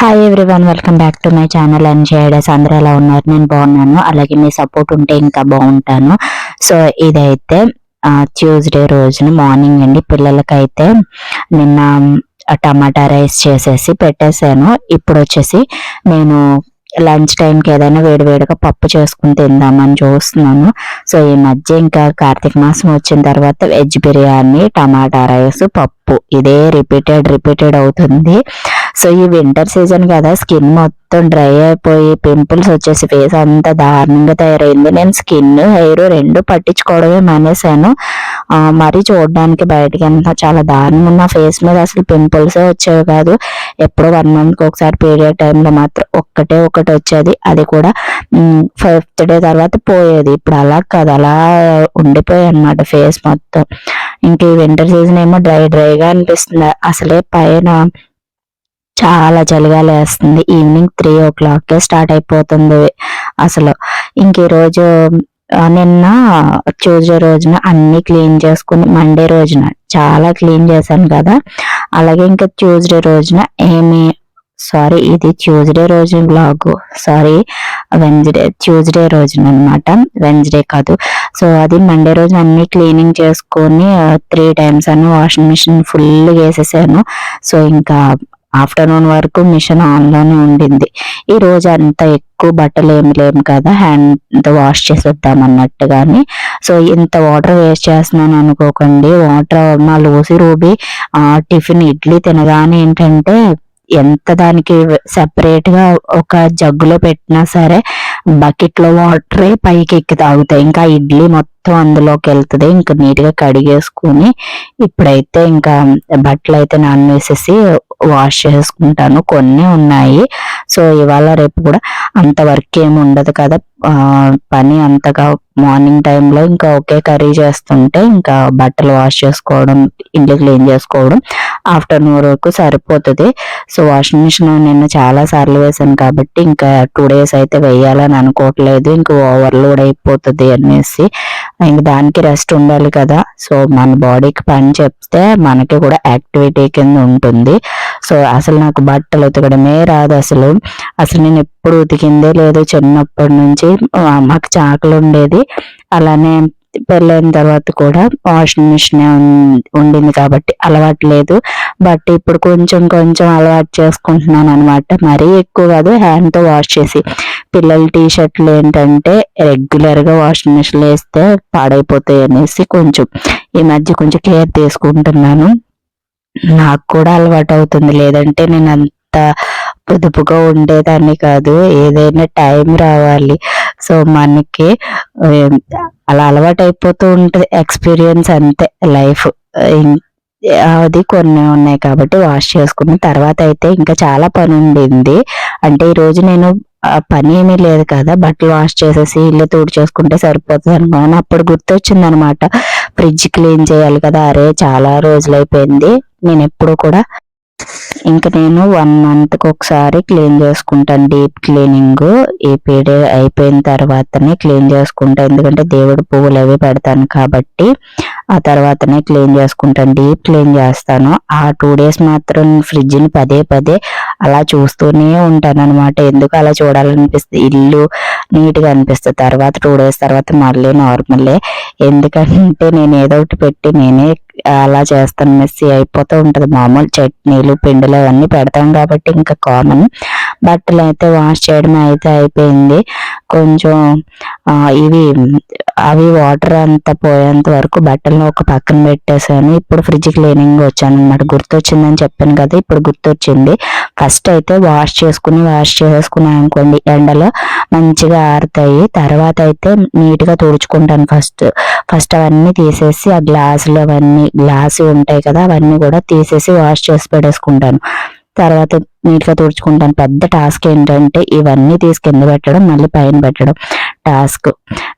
Hi everyone welcome back to my channel and షేడస్ అందరూ ఎలా ఉన్నారు? నేను బాగున్నాను. అలాగే మీ సపోర్ట్ ఉంటే ఇంకా బాగుంటాను. సో ఇదైతే ట్యూస్డే రోజున మార్నింగ్ అండి. పిల్లలకైతే నిన్న టమాటా రైస్ చేసేసి పెట్టేశాను. ఇప్పుడు వచ్చేసి నేను లంచ్ టైంకి ఏదైనా వేడివేడిగా పప్పు చేసుకుని తిందామని చూస్తున్నాను. సో ఈ మధ్య ఇంకా కార్తీక మాసం వచ్చిన తర్వాత వెజ్ బిర్యానీ టమాటా రైస్ పప్పు. ఇదే రిపీటెడ్ రిపీటెడ్ అవుతుంది. సో ఈ వింటర్ సీజన్ కదా స్కిన్ మొత్తం డ్రై అయిపోయి పింపుల్స్ వచ్చేసి ఫేస్ అంతా దారుణంగా తయారైంది. నేను స్కిన్ హెయిర్ రెండు పట్టించుకోవడమే మానేశాను. మరీ చూడడానికి బయటికి అంతా చాలా దారుణంగా ఉన్న ఫేస్ మీద అసలు పింపుల్స్ వచ్చేవి కాదు. ఎప్పుడో వన్ మంత్కి ఒకసారి పీరియడ్ టైంలో మాత్రం ఒక్కటే ఒకటి వచ్చేది. అది కూడా ఫిఫ్త్ డే తర్వాత పోయేది. ఇప్పుడు అలా కాదు అలా ఉండిపోయాయి అన్నమాట ఫేస్ మొత్తం. ఇంక ఈ వింటర్ సీజన్ ఏమో డ్రై డ్రైగా అనిపిస్తుంది. అసలే పైన చాలా చలిగా లేస్తుంది ఈవినింగ్ త్రీ ఓ క్లాక్కే స్టార్ట్ అయిపోతుంది. అసలు ఇంక ఈరోజు నిన్న ట్యూస్డే రోజున అన్ని క్లీన్ చేసుకుని మండే రోజున చాలా క్లీన్ చేశాను కదా. అలాగే ఇంకా ట్యూస్డే రోజున ఏమి సారీ ఇది ట్యూస్డే రోజు బ్లాగ్ సారీ వెన్స్డే ట్యూస్డే రోజున అనమాట వెన్స్డే కాదు. సో అది మండే రోజు అన్ని క్లీనింగ్ చేసుకొని త్రీ టైమ్స్ అని వాషింగ్ మిషన్ ఫుల్ వేసేసాను. సో ఇంకా ఆఫ్టర్నూన్ వరకు మిషన్ ఆన్లోనే ఉండింది. ఈ రోజు అంత ఎక్కువ బట్టలు ఏమి లేము కదా హ్యాండ్ వాష్ చేసేద్దాం అన్నట్టుగాని. సో ఇంత వాటర్ వేస్ట్ చేస్తున్నాను అనుకోకండి. వాటర్ మా లూసి రూబీ ఆ టిఫిన్ ఇడ్లీ తినగానే ఏంటంటే ఎంత దానికి సపరేట్గా ఒక జగ్గులో పెట్టినా సరే బకెట్లో వాటరే పైకి ఎక్కి తాగుతాయి ఇంకా ఇడ్లీ మొత్తం అందులోకి వెళ్తుంది. ఇంకా నీట్గా కడిగేసుకుని ఇప్పుడైతే ఇంకా బట్టలు అయితే నానవేసేసి వాష్ చేసుకుంటాను. కొన్ని ఉన్నాయి. సో ఇవాళ రేపు కూడా అంత వర్క్ ఏమి ఉండదు కదా. పని అంతగా మార్నింగ్ టైంలో ఇంకా ఒకే కర్రీ చేస్తుంటే ఇంకా బట్టలు వాష్ చేసుకోవడం ఇల్లు క్లీన్ చేసుకోవడం ఆఫ్టర్నూన్ వరకు సరిపోతుంది. సో వాషింగ్ మిషన్ నిన్న చాలా సార్లు వేసాను కాబట్టి ఇంకా టూ డేస్ అయితే వేయాలని అనుకోవట్లేదు. ఇంకా ఓవర్లోడ్ అయిపోతుంది అనేసి. ఇంక దానికి రెస్ట్ ఉండాలి కదా. సో మన బాడీకి పని చెప్తే మనకి కూడా యాక్టివిటీ కింద ఉంటుంది. సో అసలు నాకు బట్టలు ఉతకడమే రాదు అసలు. అసలు నేను ఎప్పుడు ఉతికిందే లేదు. చిన్నప్పటి నుంచి మాకు చాకలు ఉండేది. అలానే పెళ్ళైన తర్వాత కూడా వాషింగ్ మిషన్ ఉండింది కాబట్టి అలవాటు లేదు. బట్ ఇప్పుడు కొంచెం కొంచెం అలవాటు చేసుకుంటున్నాను అనమాట మరీ ఎక్కువ కాదు హ్యాండ్తో వాష్ చేసి. పిల్లల టీ షర్ట్లు ఏంటంటే రెగ్యులర్గా వాషింగ్ మిషన్ వేస్తే పాడైపోతాయి అనేసి కొంచెం ఈ మధ్య కొంచెం కేర్ తీసుకుంటున్నాను. నాకు కూడా అలవాటు అవుతుంది. లేదంటే నేను అంత పొదుపుగా ఉండేదాన్ని కాదు. ఏదైనా టైం రావాలి. సో మనకి అలా అలవాటు అయిపోతూ ఉంటుంది. ఎక్స్పీరియన్స్ అంతే లైఫ్ అది కొన్ని ఉన్నాయి కాబట్టి వాష్ చేసుకున్న తర్వాత అయితే ఇంకా చాలా పని ఉండింది అంటే ఈరోజు నేను పని ఏమీ లేదు కదా బట్టలు వాష్ చేసేసి ఇల్లు తూడు చేసుకుంటే సరిపోతుంది అనుకున్నాను. అప్పుడు గుర్తొచ్చింది అనమాట ఫ్రిడ్జ్ క్లీన్ చేయాలి కదా అరే చాలా రోజులు అయిపోయింది నేను ఎప్పుడు కూడా ఇంకా నేను వన్ మంత్కి ఒకసారి క్లీన్ చేసుకుంటాను. డీప్ క్లీనింగ్ ఈ పీరియడ్ అయిపోయిన తర్వాతనే క్లీన్ చేసుకుంటాను ఎందుకంటే దేవుడు పువ్వులు అవి పెడతాను కాబట్టి ఆ తర్వాతనే క్లీన్ చేసుకుంటాను. డీప్ క్లీన్ చేస్తాను. ఆ టూ డేస్ మాత్రం ఫ్రిడ్జ్ని పదే పదే అలా చూస్తూనే ఉంటాను అనమాట ఎందుకు అలా చూడాలనిపిస్తుంది? ఇల్లు నీట్గా అనిపిస్తుంది. తర్వాత టూ డేస్ తర్వాత మళ్ళీ నార్మలే. ఎందుకంటే నేను ఏదో ఒకటి పెట్టి నేనే అలా చేస్తాను. మిస్సి అయిపోతూ ఉంటుంది. మామూలు చట్నీలు పిండిలు అవన్నీ పెడతాం కాబట్టి ఇంకా కామన్. బట్టలు అయితే వాష్ చేయడం అయితే అయిపోయింది. కొంచెం ఇవి అవి వాటర్ అంతా పోయేంత వరకు బట్టలను ఒక పక్కన పెట్టేశాను. ఇప్పుడు ఫ్రిడ్జ్ క్లీనింగ్ వచ్చాను అనమాట గుర్తొచ్చిందని చెప్పాను కదా ఇప్పుడు గుర్తొచ్చింది. ఫస్ట్ అయితే వాష్ చేసుకుని వాష్ చేసుకున్నాను అనుకోండి. ఎండలో మంచిగా ఆరుతాయి. తర్వాత అయితే నీట్గా తుడుచుకుంటాను ఫస్ట్. ఫస్ట్ అవన్నీ తీసేసి ఆ గ్లాసులు అవన్నీ గ్లాసు ఉంటాయి కదా అవన్నీ కూడా తీసేసి వాష్ చేసి పెట్టేసుకుంటాను. తర్వాత నీట్గా తుడుచుకుంటాను. పెద్ద టాస్క్ ఏంటంటే ఇవన్నీ తీసి కింద పెట్టడం మళ్ళీ పైన పెట్టడం. టాస్క్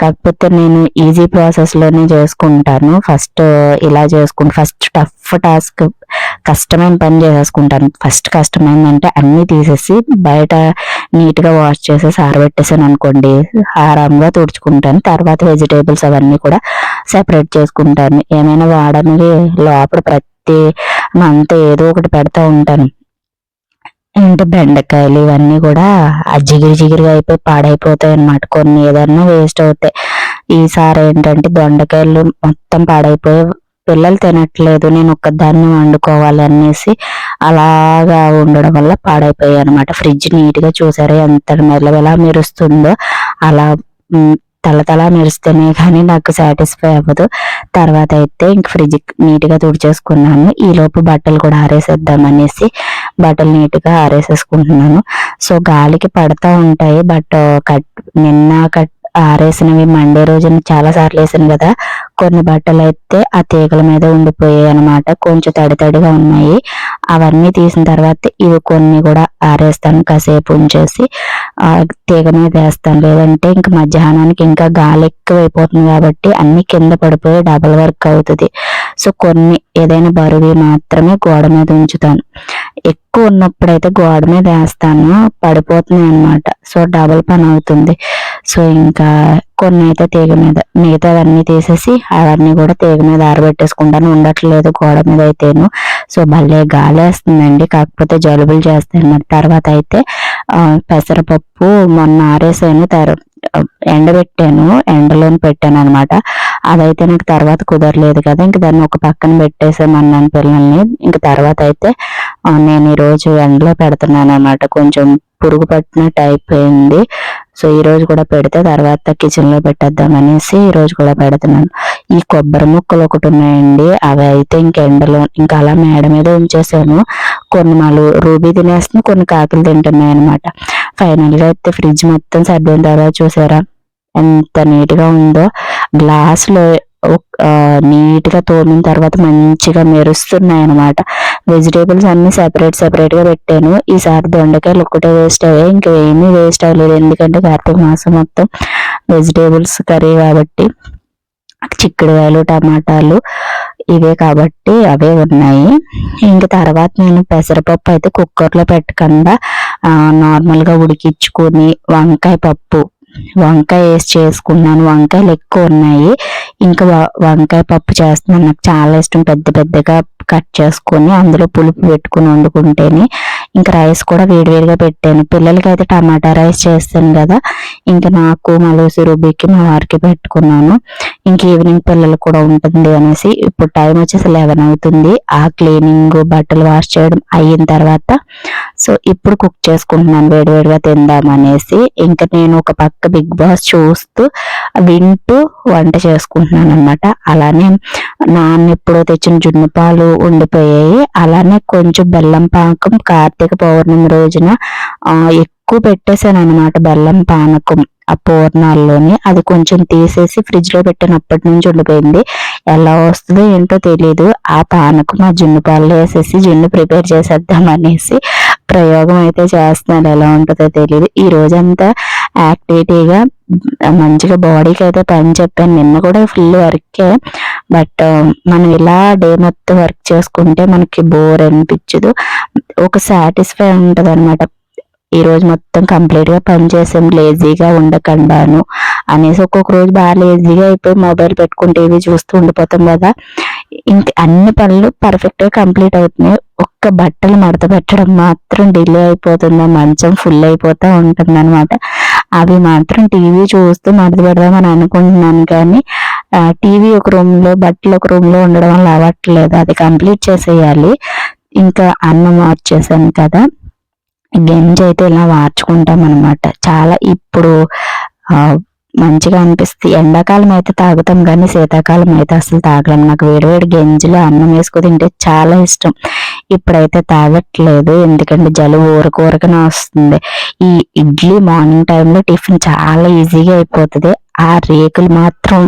కాకపోతే నేను ఈజీ ప్రాసెస్లోనే చేసుకుంటాను. ఫస్ట్ ఇలా చేసుకుంటాను ఫస్ట్ టఫ్ టాస్క్ కష్టమైన పని చేసేసుకుంటాను. ఫస్ట్ కష్టమైందంటే అన్నీ తీసేసి బయట నీట్గా వాష్ చేసేసి ఆరబెట్టేసాను అనుకోండి. ఆరాంగా తుడుచుకుంటాను. తర్వాత వెజిటేబుల్స్ అవన్నీ కూడా సెపరేట్ చేసుకుంటాను. ఏమైనా వాడనివి లోపల ప్రతి మంత్ ఏదో ఒకటి పెడతా ఉంటాను. ఇంకా బెండకాయలు ఇవన్నీ కూడా ఆ జిగిరి జిగిరిగా అయిపోయి పాడైపోతాయి అనమాట కొన్ని ఏదన్నా వేస్ట్ అవుతాయి. ఈసారి ఏంటంటే దొండకాయలు మొత్తం పాడైపోయి పిల్లలు తినట్లేదు నేను ఒక్కదాన్ని వండుకోవాలి అనేసి అలాగా ఉండడం వల్ల పాడైపోయాయి అనమాట ఫ్రిడ్జ్ నీట్గా చూసారా ఎంత మెల్లవెలా మెరుస్తుందో. అలా తల తల మెరుస్తేనే కానీ నాకు సాటిస్ఫై అవ్వదు. తర్వాత అయితే ఇంక ఫ్రిడ్జ్ నీట్గా తుడిచేసుకున్నాను. ఈలోపు బట్టలు కూడా ఆరేసేద్దాం అనేసి బట్టలు నీట్గా ఆరేసేసుకుంటున్నాను. సో గాలికి పడతా ఉంటాయి. బట్ కట్ నిన్న కట్ ఆరేసినవి మండే రోజున చాలా సార్లు వేసాను కదా. కొన్ని బట్టలు అయితే ఆ తీగల మీద ఉండిపోయాయి అనమాట కొంచెం తడి తడిగా ఉన్నాయి. అవన్నీ తీసిన తర్వాత ఇవి కొన్ని కూడా ఆరేస్తాను. కాసేపు ఉంచేసి ఆ తీగ మీద వేస్తాను. లేదంటే ఇంకా మధ్యాహ్నానికి ఇంకా గాలి ఎక్కువైపోతుంది కాబట్టి అన్ని కింద పడిపోయి డబల్ వర్క్ అవుతుంది. సో కొన్ని ఏదైనా బరువు మాత్రమే గోడ మీద ఉంచుతాను. ఎక్కువ ఉన్నప్పుడైతే గోడ మీద వేస్తాను. పడిపోతున్నాయి అనమాట సో డబల్ పని అవుతుంది. సో ఇంకా కొన్ని అయితే తీగ మీద మిగతావన్నీ తీసేసి అవన్నీ కూడా తీగ మీద ఆరబెట్టేసుకుంటాను. ఉండట్లేదు గోడ మీద అయితేను. సో భలే గాలి వేస్తుందండి. కాకపోతే జలుబులు చేస్తాయి తర్వాత అయితే పెసరపప్పు మొన్న ఆరేసాను. తర్ ఎండబెట్టాను ఎండలోని పెట్టాను అనమాట అదైతే నాకు తర్వాత కుదరలేదు కదా. ఇంక దాన్ని ఒక పక్కన పెట్టేసామన్నాను పిల్లల్ని. ఇంక తర్వాత అయితే నేను ఈరోజు ఎండలో పెడుతున్నాను అనమాట కొంచెం పురుగు పట్టినట్టు అయిపోయింది. సో ఈ రోజు కూడా పెడితే తర్వాత కిచెన్లో పెట్టేద్దాం అనేసి ఈ రోజు కూడా పెడుతున్నాను. ఈ కొబ్బరి ముక్కలు ఒకటి ఉన్నాయండి. అవి అయితే ఇంకెండలో ఇంకా అలా మేడ మీద ఉంచేసాను. కొన్ని మాలు రూబీ తినేస్తుంది కొన్ని కాకులు తింటున్నాయి అనమాట ఫైనల్గా అయితే ఫ్రిడ్జ్ మొత్తం సర్దిన తర్వాత చూసారా? ఎంత నీట్గా ఉందో. గ్లాసులో నీట్గా తోమిన తర్వాత మంచిగా మెరుస్తున్నాయి అనమాట వెజిటేబుల్స్ అన్ని సెపరేట్ సెపరేట్గా పెట్టాను. ఈసారి దొండకాయలు ఒక్కటే వేస్ట్ అయ్యాయి. ఇంకా ఏమీ వేస్ట్ అవ్వలేదు. ఎందుకంటే కార్తీక మాసం మొత్తం వెజిటేబుల్స్ కర్రీ కాబట్టి చిక్కుడుకాయలు టమాటాలు ఇవే కాబట్టి అవే ఉన్నాయి. ఇంక తర్వాత నేను పెసరపప్పు అయితే కుక్కర్లో పెట్టకుండా నార్మల్గా ఉడికించుకొని వంకాయ పప్పు వంకాయ వేసి చేసుకున్నాను. వంకాయలు ఎక్కువ ఉన్నాయి. ఇంకా వ- వంకాయ పప్పు చేస్తున్నాను. నాకు చాలా ఇష్టం. పెద్ద పెద్దగా కట్ చేసుకొని అందులో పులుపు పెట్టుకుని వండుకుంటేనే ఇంకా రైస్ కూడా వేడివేడిగా పెట్టాను. పిల్లలకి అయితే టమాటా రైస్ చేస్తాను కదా. ఇంకా నాకు మలూసి రూబీకి మా వారికి పెట్టుకున్నాను. ఇంక ఈవినింగ్ పిల్లలు కూడా ఉంటుంది అనేసి ఇప్పుడు టైం వచ్చేసి లెవెన్ అవుతుంది. ఆ క్లీనింగ్ బట్టలు వాష్ చేయడం అయిన తర్వాత సో ఇప్పుడు కుక్ చేసుకుంటున్నాను వేడివేడిగా తిందాం అనేసి. ఇంకా నేను ఒక పక్క బిగ్ బాస్ చూస్తూ వింటూ వంట చేసుకుంటున్నాను అనమాట అలానే నాన్న ఎప్పుడో తెచ్చిన జున్ను పాలు ఉండిపోయాయి. అలానే కొంచెం బెల్లం పాకం కార్తీక పౌర్ణమి రోజున ఎక్కువ పెట్టేశాను అనమాట బెల్లం పానకం ఆ పూర్ణాల్లోని. అది కొంచెం తీసేసి ఫ్రిడ్జ్లో పెట్టినప్పటి నుంచి ఉండిపోయింది. ఎలా వస్తుందో ఏంటో తెలియదు ఆ పానకం ఆ జున్ను పాలు వేసేసి జున్ను ప్రిపేర్ చేసేద్దాం అనేసి ప్రయోగం అయితే చేస్తున్నాను. ఎలా ఉంటుందో తెలియదు ఈ రోజంతా యాక్టివిటీగా మంచిగా బాడీకి అయితే పని చెప్పాను. నిన్న కూడా ఫుల్ వర్కే. బట్ మనం ఇలా డే మొత్తం వర్క్ చేసుకుంటే మనకి బోర్ అనిపించదు. ఒక సాటిస్ఫై ఉంటుంది అనమాట ఈ రోజు మొత్తం కంప్లీట్గా పని లేజీగా ఉండకుండాను అనేసి ఒక్కొక్క రోజు బాగా లేజీగా అయిపోయి మొబైల్ పెట్టుకుని టీవీ చూస్తూ ఉండిపోతాం కదా. ఇంక అన్ని పనులు పర్ఫెక్ట్గా కంప్లీట్ అవుతున్నాయి. ఒక్క బట్టలు మడత పెట్టడం మాత్రం డిలే అయిపోతుంది. మంచం ఫుల్ అయిపోతూ ఉంటుంది అనమాట అవి మాత్రం టీవీ చూస్తూ మడత పెడదామని అనుకుంటున్నాను కానీ టీవీ ఒక రూమ్లో బట్టలు ఒక రూమ్లో ఉండడం వల్ల అవ్వట్లేదు అది కంప్లీట్ చేసేయాలి. ఇంకా అన్నం వచ్చేసాను కదా. గంజి అయితే ఇలా వార్చుకుంటాం అనమాట చాలా ఇప్పుడు మంచిగా అనిపిస్తుంది. ఎండాకాలం అయితే తాగుతాం కానీ శీతాకాలం అయితే అసలు తాగలేం. నాకు వేడివేడి గింజలు అన్నం వేసుకు తింటే చాలా ఇష్టం. ఇప్పుడైతే తాగట్లేదు. ఎందుకంటే జలుబు ఊరకు ఊరకనే వస్తుంది. ఈ ఇడ్లీ మార్నింగ్ టైంలో టిఫిన్ చాలా ఈజీగా అయిపోతుంది. ఆ రేకులు మాత్రం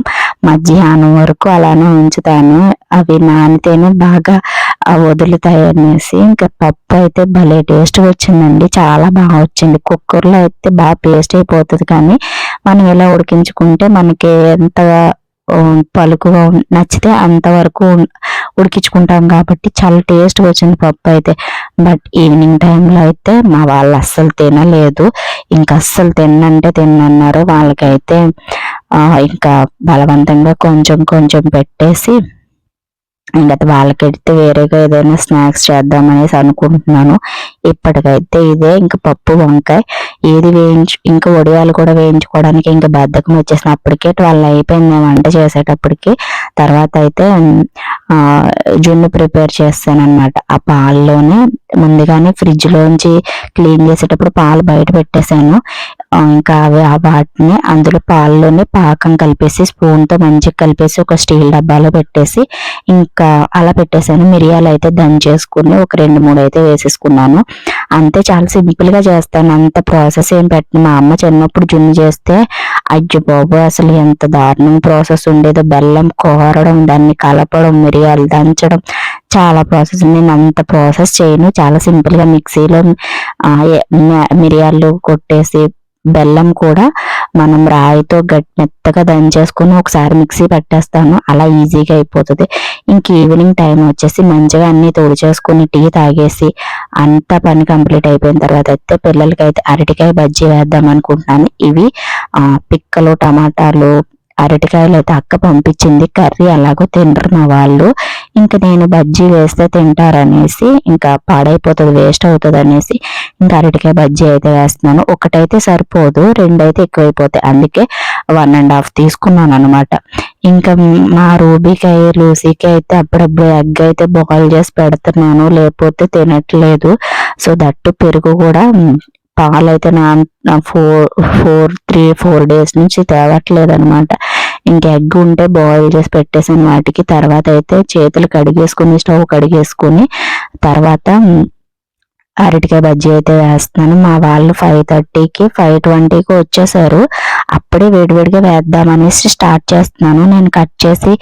మధ్యాహ్నం వరకు అలానే ఉంచుతాను. అవి నానితేనే బాగా వదులుతాయి అనేసి ఇంకా పప్పు అయితే భలే టేస్ట్ వచ్చిందండి. చాలా బాగా వచ్చింది. కుక్కర్లో అయితే బాగా పేస్ట్ అయిపోతుంది కానీ మనం ఎలా ఉడికించుకుంటే మనకి ఎంత పలుకుగా నచ్చితే అంతవరకు ఉడికించుకుంటాం కాబట్టి చాలా టేస్ట్ వచ్చింది పప్పు అయితే. బట్ ఈవినింగ్ టైంలో అయితే మా వాళ్ళు అస్సలు తినలేదు. ఇంకా అస్సలు తిన్నంటే తిన్నన్నారు. వాళ్ళకైతే ఇంకా బలవంతంగా కొంచెం కొంచెం పెట్టేసి ఇంకా వాళ్ళకి వేరేగా ఏదైనా స్నాక్స్ చేద్దామనేసి అనుకుంటున్నాను. ఇప్పటికైతే ఇదే. ఇంకా పప్పు వంకాయ. ఏది వేయించు ఇంకా వడియాలు కూడా వేయించుకోవడానికి ఇంకా బద్ధకం వచ్చేసిన అప్పటికే ట్వెల్వ్ అయిపోయింది వంట చేసేటప్పటికి. తర్వాత అయితే జున్ను ప్రిపేర్ చేస్తాను అనమాట ఆ పాల్లోనే ముందుగానే ఫ్రిడ్జ్లోంచి క్లీన్ చేసేటప్పుడు పాలు బయట పెట్టేశాను. ఇంకా అవి ఆ వాటిని అందులో పాల్లోనే పాకం కలిపేసి స్పూన్తో మంచిగా కలిపేసి ఒక స్టీల్ డబ్బాలో పెట్టేసి ఇంకా అలా పెట్టేశాను. మిరియాలు అయితే దంచేసుకుని ఒక రెండు మూడు అయితే వేసేసుకున్నాను. అంతే చాలా సింపుల్గా చేస్తాను. అంత ప్రాసెస్ ఏం పెట్టను. మా అమ్మ చిన్నప్పుడు జున్ను చేస్తే అయ్యో బాబు అసలు ఎంత దారుణం ప్రాసెస్ ఉండేదో. బెల్లం కోరడం దాన్ని కలపడం మిరియాలు దంచడం చాలా ప్రాసెస్ నేను అంత ప్రాసెస్ చేయను. చాలా సింపుల్గా మిక్సీలో మిరియాలు కొట్టేసి బెల్లం కూడా మనం రాయితో గట్టి మెత్తగా దంచేసుకుని ఒకసారి మిక్సీ పట్టేస్తాను. అలా ఈజీగా అయిపోతుంది. ఇంక ఈవినింగ్ టైం వచ్చేసి మంచిగా అన్ని చేసుకుని టీ తాగేసి అంతా పని కంప్లీట్ అయిపోయిన తర్వాత అయితే పిల్లలకి అయితే అరటికాయ బజ్జీ వేద్దాం అనుకుంటున్నాను. ఇవి పిక్కలు టమాటాలు అరటికాయలు అయితే అక్క పంపించింది. కర్రీ అలాగో తినరు మా వాళ్ళు. ఇంకా నేను బజ్జీ వేస్తే తింటారనేసి ఇంకా పాడైపోతుంది వేస్ట్ అవుతుంది అనేసి ఇంకా అరటికాయ బజ్జీ అయితే వేస్తున్నాను. ఒకటైతే సరిపోదు రెండైతే ఎక్కువైపోతాయి. అందుకే వన్ అండ్ హాఫ్ తీసుకున్నాను అనమాట ఇంకా మా రూబీకి లూసీకి అయితే అప్పుడప్పుడు ఎగ్ అయితే బాయిల్ చేసి పెడుతున్నాను. లేకపోతే తినట్లేదు. సో దట్టు పెరుగు కూడా పాలైతే నా four four three four days నుంచి తేవట్లేదు అనమాట ఇంకా ఎగ్ ఉంటే బాయిల్ చేసి పెట్టేసాను వాటికి. తర్వాత అయితే చేతులు కడిగేసుకుని స్టవ్ కడిగేసుకుని తర్వాత అరటికాయ బజ్జీ అయితే వేస్తున్నాను. మా వాళ్ళు ఫైవ్ థర్టీకి ఫైవ్ ట్వంటీకి వచ్చేసారు. అప్పుడే వేడివేడిగా వేద్దామనేసి స్టార్ట్ చేస్తున్నాను. నేను కట్ చేసి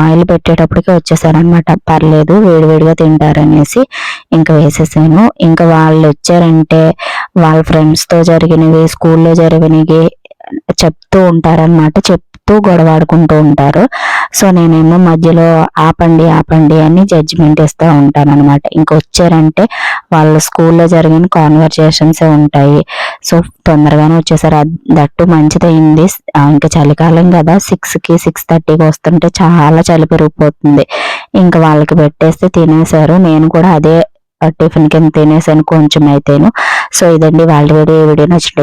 ఆయిల్ పెట్టేటప్పటికి వచ్చేసారు అనమాట పర్లేదు వేడివేడిగా తింటారనేసి ఇంకా వేసేసాను. ఇంకా వాళ్ళు వచ్చారంటే వాళ్ళ ఫ్రెండ్స్తో జరిగినవి స్కూల్లో జరిగినవి చెప్తూ ఉంటారన్నమాట. చెప్తూ గొడవాడుకుంటూ ఉంటారు. సో నేనేమో మధ్యలో ఆపండి ఆపండి అని జడ్జిమెంట్ ఇస్తూ ఉంటాను అనమాట ఇంకొచ్చారంటే వాళ్ళ స్కూల్లో జరిగిన కాన్వర్జేషన్సే ఉంటాయి. సో తొందరగానే వచ్చేసారు. దట్టు మంచిదైంది ఇంకా చలికాలం కదా. సిక్స్కి సిక్స్ థర్టీకి వస్తుంటే చాలా చలి పెరిగిపోతుంది. ఇంకా వాళ్ళకి పెట్టేస్తే తినేశారు. నేను కూడా అదే టిఫిన్ కింద తినేసాను కొంచెం అయితేను. సో ఇదండి వాళ్ళ వీడియో. ఈ వీడియో నచ్చినట్లయితే